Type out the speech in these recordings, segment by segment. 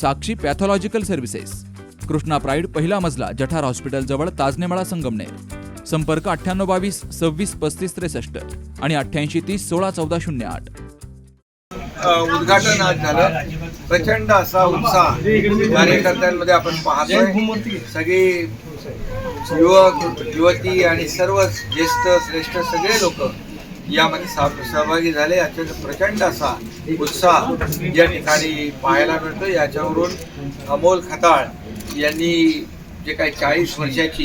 Sakshi pathological services. Krishna pride पहिला मजला जठार hospital जवळ ताजनेमाळा संगमनेर. संपर्क अठ्ठ्याण्णव बावीस सव्वीस पस्तीस त्रेसष्ट आणि अठ्ठ्याऐंशी तीस सोळा चौदा शून्य आठ. उद्घाटन आज झालं. प्रचंड असा उत्साह कार्यकर्त्यांमध्ये आपण पाहतोय. सगळी युवक युवती आणि सर्व ज्येष्ठ श्रेष्ठ सगळे लोक यामध्ये सा- सहभागी झाले. याच्या प्रचंड असा उत्साह या ठिकाणी पाहायला मिळतो. याच्यावरून अमोल खताळ यांनी जे काही चाळीस वर्षाची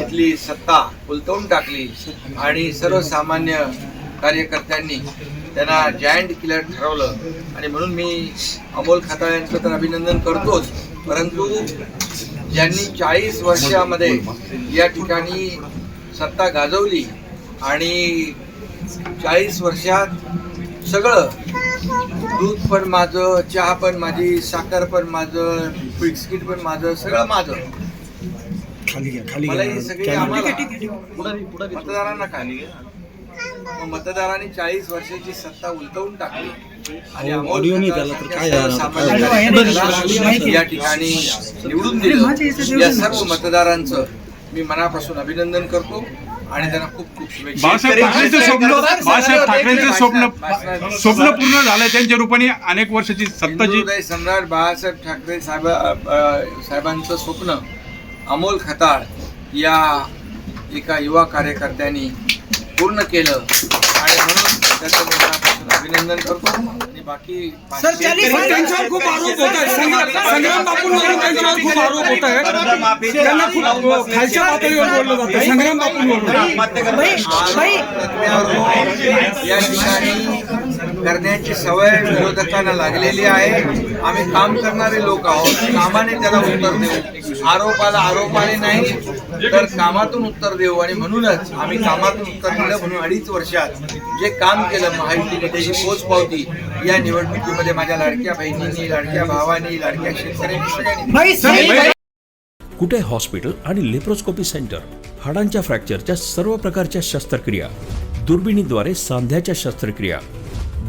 इथली सत्ता उलटवून टाकली आणि सर्वसामान्य कार्यकर्त्यांनी त्यांना जायंट किलर ठरवलं. आणि म्हणून मी अमोल खताळ यांचं तर अभिनंदन करतोच. परंतु ज्यांनी चाळीस वर्षामध्ये या ठिकाणी सत्ता गाजवली आणि चाळीस वर्षात सगळं. दूध पण माझं चहा पण माझी साखर पण माझं बिस्किट पण माझं सगळं माझं. खाली घ्या खाली मला ही घ्या सगळी आम्हाला मतदारांना खाली मग मतदारांनी चाळीस वर्षाची सत्ता उलटवून टाकली. आणि अमोल ऑडिओ नाही तर काय झालं? कार्यकर्त्याला या ठिकाणी निवडून दिलं. या सर्व मतदारांचं मी मनापासून अभिनंदन करतो. आणि त्यांना खूप खूप शुभेच्छा. बाळासाहेब ठाकरेंचं स्वप्न बाळासाहेब ठाकरेंचं स्वप्न स्वप्न पूर्ण झालंय त्यांच्या रूपाने अनेक वर्षाची सत्ता जी सम्राट बाळासाहेब ठाकरे साहेब साहेबांचं स्वप्न अमोल खताळ या एका युवा कार्यकर्त्यांनी पूर्ण केलं. आणि म्हणून त्याचं मी मनापासून अभिनंदन करतो. आणि बाकी त्यांच्यावर खूप आरोप होत आहेत. संग्राम संग्राम बापूंवर त्यांच्यावर खूप आरोप होत आहेत. त्यांना खूप खालच्या पातळीवर बोललं जातं. संग्राम बापूंवर या ठिकाणी करण्याची सवय विरोधकांना लागलेली आहे. आम्ही काम करणारे लोक आहोत. कामाने त्याला उत्तर देऊ. आरोपाला आरोपाने नाही तर कामातून उत्तर देऊ. आणि म्हणूनच आम्ही कामातून उत्तर दिलं म्हणून अडीच वर्षात जे काम केलं महायुतीने त्याची पोच पावती या निवडणुकीमध्ये माझ्या लाडक्या बहिणींनी लाडक्या भावानी लाडक्या शेतकऱ्यांनी सगळ्यांनी कुठे हॉस्पिटल आणि लेप्रोस्कोपी सेंटर? हाडांच्या फ्रॅक्चरच्या सर्व प्रकारच्या शस्त्रक्रिया दुर्बिणीद्वारे सांध्याच्या शस्त्रक्रिया